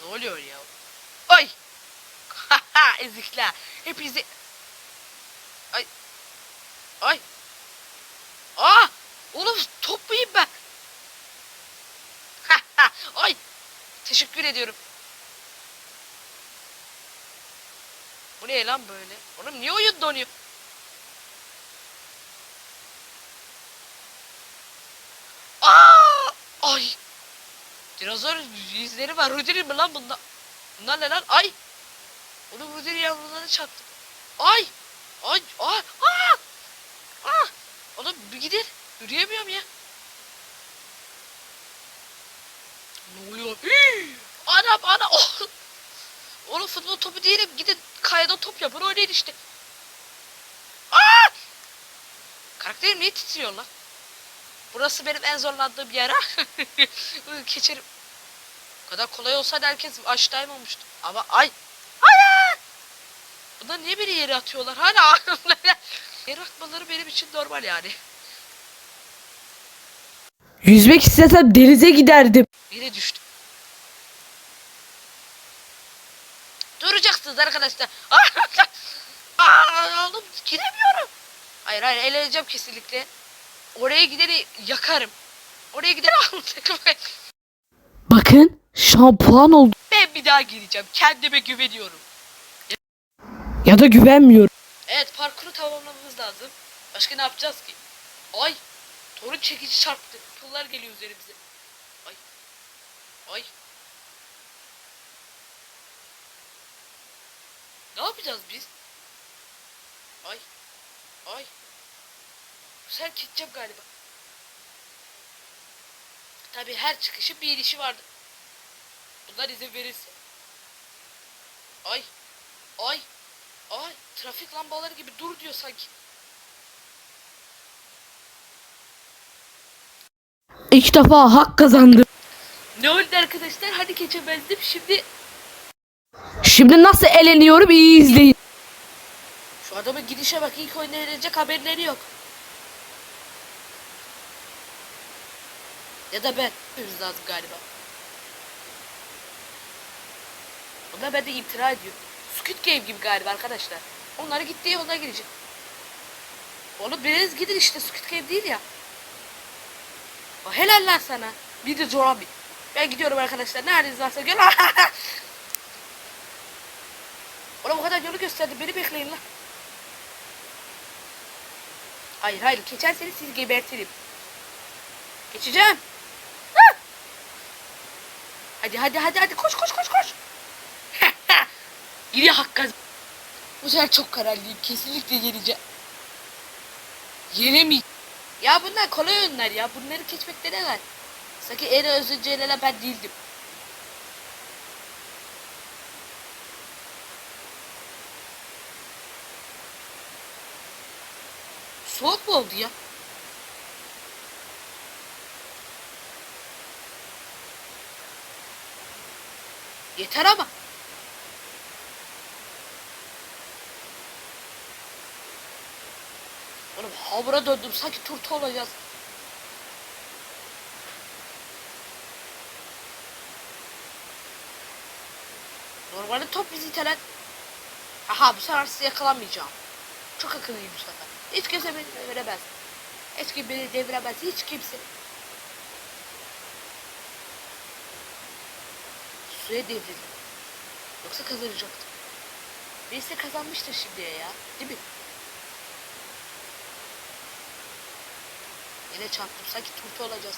Ne oluyor ya? Ay! Haha ezikler. Hepinizi... Ay! Ay! Aa! Oğlum top muyum ben? Ay! Teşekkür ediyorum. Bu ne lan böyle? Oğlum niye oyun donuyor? Aa! Ay! Dinozor yüzleri var. Rudy'nin mi lan bunda? Bunlar ne lan? Ay! Oğlum Rudy'nin yavrularını çarptı. Ay! Ay! Ay! Aa! Aa! Oğlum bir gidin. Yürüyemiyorum ya. Ne oluyor? Hii! Anam ana! Oh! Oğlum futbol topu değilim. Gidin kayada top yapın oynayın işte. Aa! Karakterim niye titriyor lan? Burası benim en zorlandığım yer ha. Geçerim. Kadar kolay olsaydı herkes Einstein olmuştu. Ama ay. Hayır. Bunlar niye beni yere atıyorlar? Hala. Yere atmaları benim için normal yani. Yüzmek istesem denize giderdim. Yine düştüm. Duracaksınız arkadaşlar. Aa, oğlum gidemiyorum. Hayır hayır eğleneceğim kesinlikle. Oraya gideni yakarım. Oraya gideni almayacağım. Bakın şampuan oldu. Ben bir daha gireceğim. Kendime güveniyorum. Ya da güvenmiyorum. Evet parkuru tamamlamamız lazım. Başka ne yapacağız ki? Ay! Torun çekici çarptı. Pullar geliyor üzerimize. Ay. Ay. Ne yapacağız biz? Ay. Ay. Sefer gideceğim galiba. Tabi her çıkışın bir inişi vardı. Bunlar izin verirse. Ay. Ay. Ay trafik lambaları gibi dur diyor sanki. İlk defa hak kazandım. Ne oldu arkadaşlar? Hadi geçemezdim. Şimdi Şimdi nasıl eleniyorum iyi izleyin. şu adamın gidişe bak. ilk oyunda eğlenecek haberleri yok. Ya da ben. Yapmamız lazım galiba. Onlar bende imtina ediyor. Squid Game gibi galiba arkadaşlar. Onlara gittiği yoluna girecek. Oğlum biriniz gidin işte Squid Game değil ya. O helal lan sana. Bir de zombie. Ben gidiyorum arkadaşlar. Neredeniz varsa gel. Oğlum o kadar yolu gösterdi. Beni bekleyin lan. Hayır hayır. Geçerseniz sizi gebertirim. Geçeceğim. Ha! Hadi hadi hadi hadi koş koş koş koş. Yine hakka. Bu sefer çok kararlıyım. Kesinlikle yeneceğim. Yenemeyeceğim. Ya bunlar kolay oyunlar ya. Bunları geçmekte ne var? Sanki en özünce yenelen ben değildim. Soğuk mu oldu ya? Yeter ama. Oğlum hamura döndüm sanki turta olacağız. Normalde top bizi itelen. Aha bu sefer sizi yakalamayacağım. Çok akıllıyım bu sefer. Hiç kimse beni deviremez. Hiç kimse beni deviremez. Hiç kimse. Suya devrildim. Yoksa kazanacaktım. Neyse kazanmıştır şimdiye ya. Değil mi? Yine çarptım. Sanki turta olacağız.